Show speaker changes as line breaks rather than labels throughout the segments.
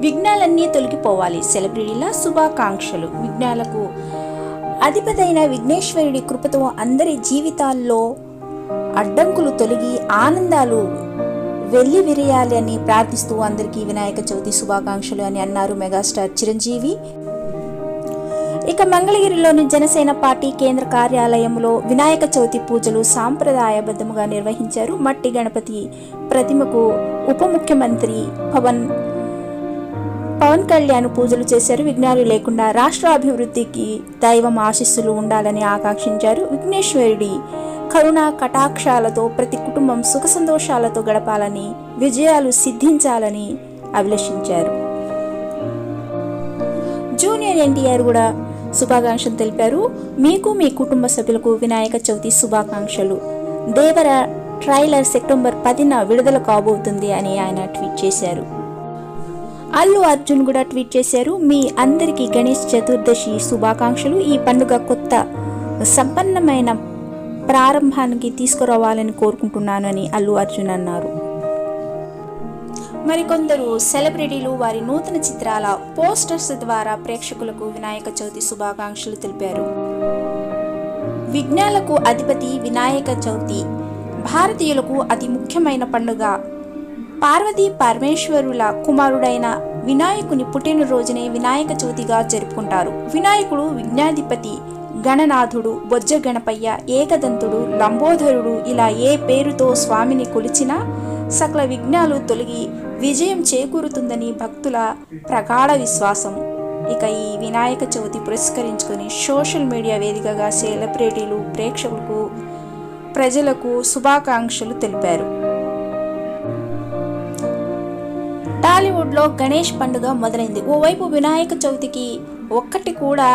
విఘ్నాలన్నీ తొలగిపోవాలి. సెలబ్రిటీల శుభాకాంక్షలు. విఘ్నాలకు అధిపతైన విఘ్నేశ్వరుడి కృపతో అందరి జీవితాల్లో అడ్డంకులు తొలగి ఆనందాలు వెళ్ళి విరియాలి అని ప్రార్థిస్తూ అందరికీ వినాయక చవితి శుభాకాంక్షలు అని అన్నారు మెగాస్టార్ చిరంజీవి. ఇక మంగళగిరిలోని జనసేన పార్టీ కేంద్ర కార్యాలయంలో వినాయక చవితి పూజలు సాంప్రదాయబద్ధముగా నిర్వహించారు. మట్టి గణపతి ప్రతిమకు ఉప ముఖ్యమంత్రి పవన్ పవన్ కళ్యాణ్ పూజలు చేశారు. విఘ్నాలు లేకుండా రాష్ట్ర అభివృద్ధికి దైవం ఆశీస్సులు ఉండాలని ఆకాంక్షించారు విఘ్నేశ్వరుడి కరుణ కటాక్షాలతో ప్రతి కుటుంబం సుఖ సంతోషాలతో గడపాలని విజయాలు సిద్ధించాలని అభిలషించారు. జూనియర్ ఎన్టీఆర్ కూడా శుభాకాంక్షలు తెలిపారు. మీకు మీ కుటుంబ సభ్యులకు వినాయక చవితి శుభాకాంక్షలు. దేవర ట్రైలర్ సెప్టెంబర్ పదిన విడుదల కాబోతుంది అని ఆయన ట్వీట్ చేశారు. అల్లు అర్జున్ కూడా ట్వీట్ చేశారు మీ అందరికీ గణేష్ చతుర్దశి శుభాకాంక్షలు. ఈ పండుగ కొత్త సంపన్నమైన ప్రారంభానికి తీసుకురావాలని కోరుకుంటున్నాను అని అల్లు అర్జున్ అన్నారు. మరికొందరు సెలబ్రిటీలు వారి నూతన చిత్రాల పోస్టర్స్ ద్వారా ప్రేక్షకులకు వినాయక చవితి శుభాకాంక్షలు తెలిపారు. విఘ్నాలకు అధిపతి వినాయక చవితి భారతీయులకు అతి ముఖ్యమైన పండుగ పార్వతీ పరమేశ్వరుల కుమారుడైన వినాయకుని పుట్టినరోజునే వినాయక చవితిగా జరుపుకుంటారు. వినాయకుడు విఘ్నాధిపతి గణనాథుడు బొజ్జ గణపయ్య ఏకదంతుడు లంబోదరుడు ఇలా ఏ పేరుతో స్వామిని కొలిచినా సకల విఘ్నాలు తొలగి విజయం చేకూరుతుందని భక్తుల ప్రగాఢ విశ్వాసం. ఇక ఈ వినాయక చవితి పురస్కరించుకొని సోషల్ మీడియా వేదికగా సెలబ్రిటీలు ప్రేక్షకులకు ప్రజలకు శుభాకాంక్షలు తెలిపారు. టాలీవుడ్లో గణేష్ పండుగ మొదలైంది. ఓవైపు వినాయక చవితికి ఒక్కటి కూడా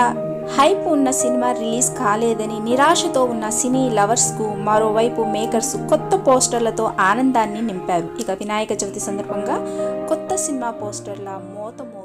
హైప్ ఉన్న సినిమా రిలీజ్ కాలేదని నిరాశతో ఉన్న సినీ లవర్స్కు మరోవైపు మేకర్స్ కొత్త పోస్టర్లతో ఆనందాన్ని నింపారు. ఇక వినాయక చవితి సందర్భంగా కొత్త సినిమా పోస్టర్ల మోతమో